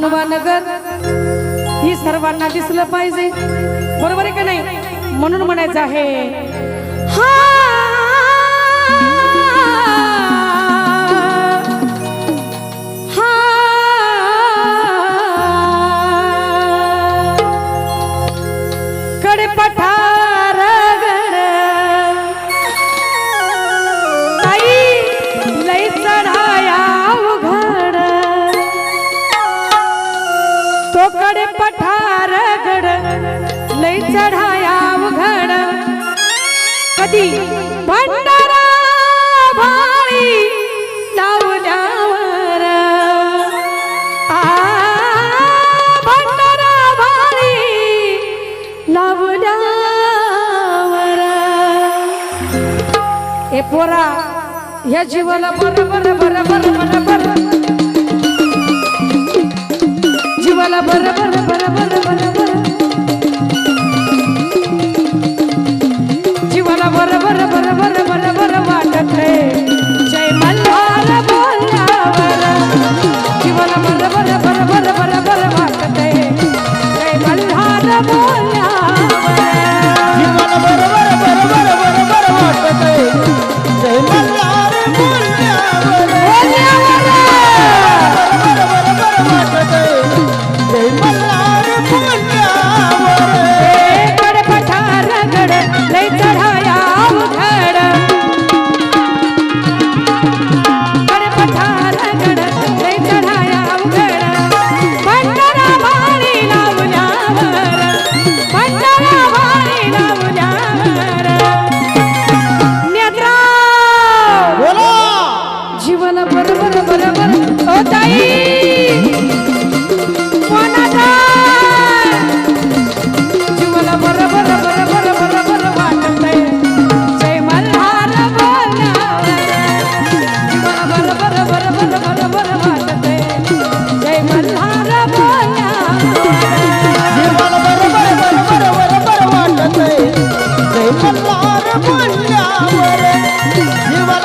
हनुमानगर ही सर्वांना दिसलं पाहिजे. बरोबर आहे का नाही? म्हणून म्हणायचं आहे हा कधी भंडारा हे पोरा ह्या जीवाला बर बर बर बर बर बर. जीवाला बर बर बर बर बर बर. барабар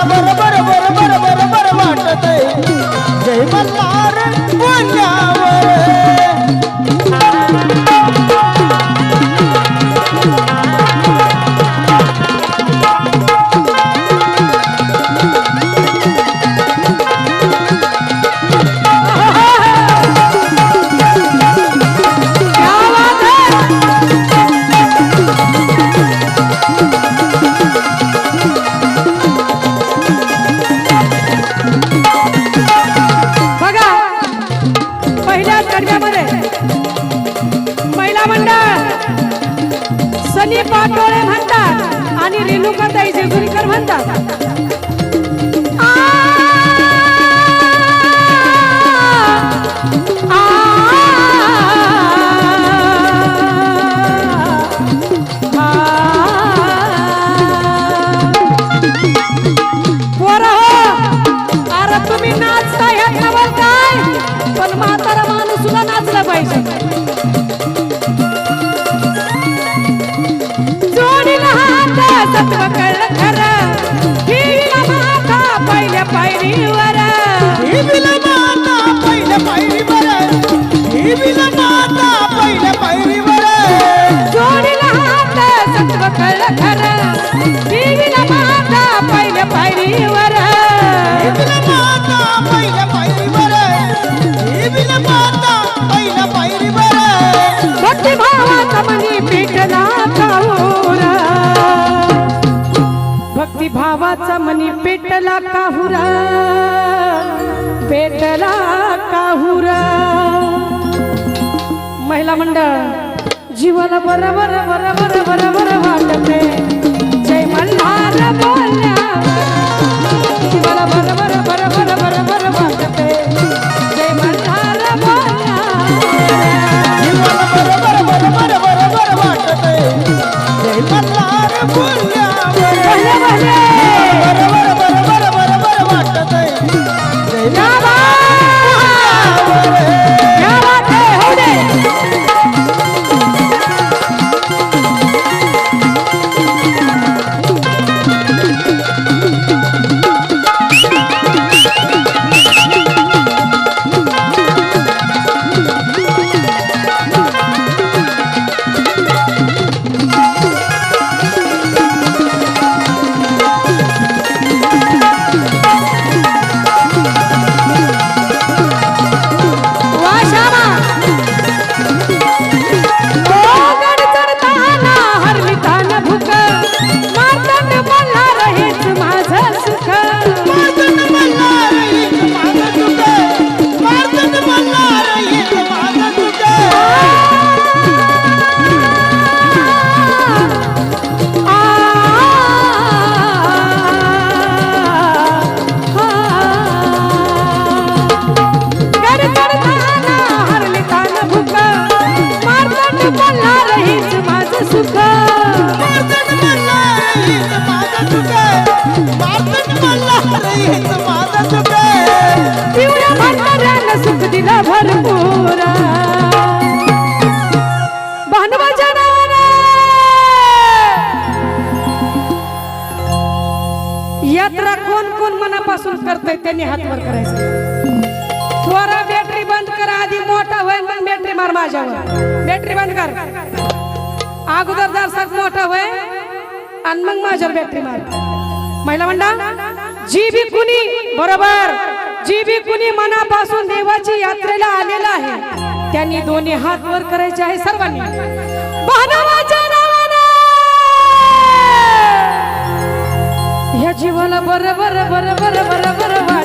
我。तत्व कळलं खरं. हिला माता पहिल्या पायरीवर. हिला माता पहिल्या पायरीवर. हिला माता पहिल्या पायरीवर. जोडीला सत्व कळलं खरं. भेटला काहुरा भेटला काहुरा. महिला मंडळ जीवन बरोबर बरोबर बरोबर वाटते. सुख दिला भरपूर यात्रा कोण कोण मनापासून करतय त्यांनी हात वर करायचं. थोडा बॅटरी बंद करा आधी मोठा होईल मग बॅटरी मार माझ्यावर. बॅटरी बंद कर. अगोदर दर्शक मोठा होय आणि मग माझ्यावर बॅटरी मार. महिला मंडळ जी बी कुणी बरोबर जी बी कुणी मनापासून देवाची यात्रेला आलेला आहे त्यांनी दोन्ही हात वर करायचे आहे सर्वांनी ह्या जीवाला बर बर बर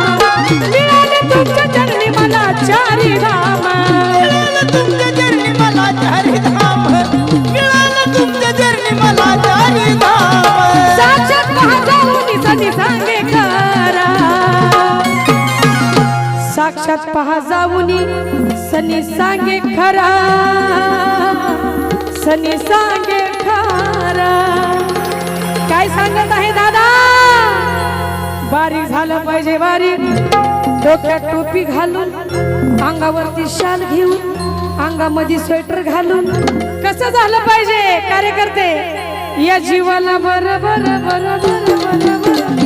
साक्षात पहा जाऊनी. सनी सांगे खरा. सनी सांगे खरा. काय सांगत आहे दादा? बारीक झालं पाहिजे बारीक डोक्यात टोपी घालून अंगावरती शाल घेऊन अंगामध्ये स्वेटर घालून. कसं झालं पाहिजे कार्यकर्ते? या जीवाला बरं बरं बरं बरं बरं.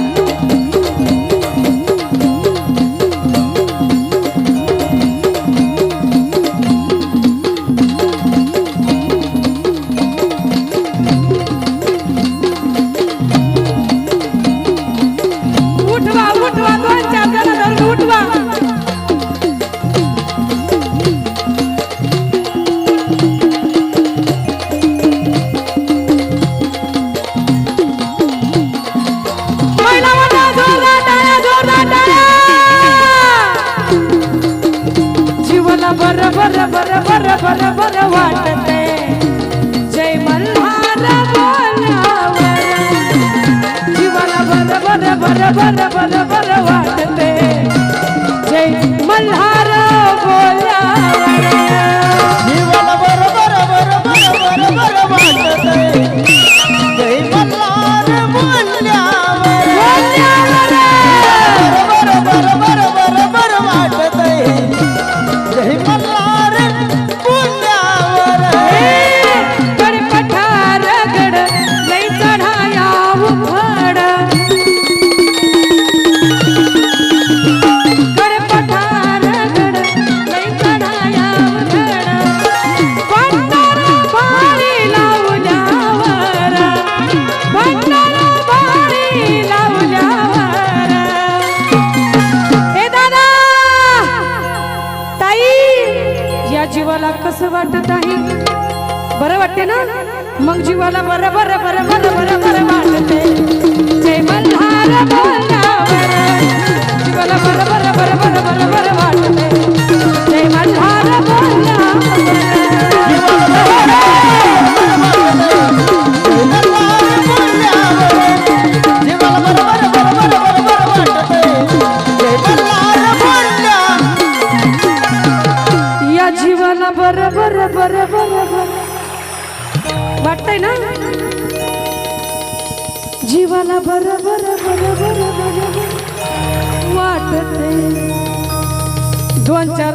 जीवाला कसं वाटत आहे? बरं वाटते ना? मग जीवाला बरं बरं बरं बरं बरं बरं वाटते. जय मल्हार बरं जीवाला बरं बरं बरं बरं बरं बरं वाटते. जीवाला बर बर बर बर बर वाटत. दोन चार